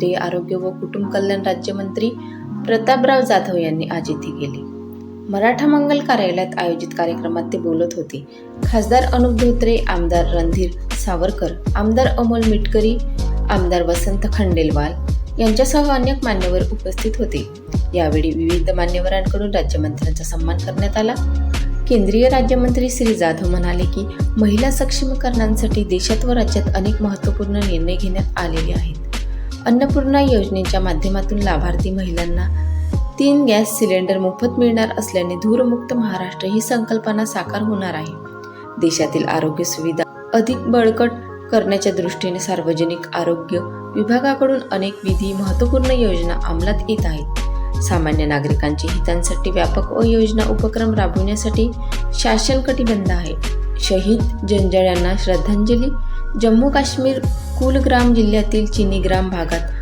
केंद्रीय आरोग्य व कुटुंब कल्याण राज्यमंत्री प्रतापराव जाधव यांनी आज येथे केली मराठा मंगल कार्यालयात आयोजित कार्यक्रमात ते बोलत होते. खासदार अनुप धोत्रे आमदार रणधीर सावरकर आमदार अमोल मिटकरी आमदार वसंत खंडेलवाल यांच्यासह अनेक मान्यवर उपस्थित होते. यावेळी विविध मान्यवरांकडून राज्यमंत्र्यांचा सन्मान करण्यात आला. केंद्रीय राज्यमंत्री श्री जाधव म्हणाले की महिला सक्षमीकरणांसाठी देशात व राज्यात अनेक महत्त्वपूर्ण निर्णय घेण्यात आलेले आहेत. अन्नपूर्णा योजनेच्या माध्यमातून लाभार्थी महिलांना तीन गॅस सिलेंडर मोफत मिळणार असल्याने धूरमुक्त महाराष्ट्र ही संकल्पना साकार होणार आहे. देशातील आरोग्य सुविधा अधिक बळकट करण्याच्या दृष्टीने सार्वजनिक आरोग्य विभागाकडून अनेक विधी महत्त्वपूर्ण योजना अंमलात येत आहेत. सामान्य नागरिकांच्या हितांसाठी व्यापक व योजना उपक्रम राबविण्यासाठी शासन कटिबद्ध आहे. शहीद जंजाळ यांना श्रद्धांजली. जम्मू काश्मीर कुलग्राम जिल्ह्यातील चिनीग्राम भागात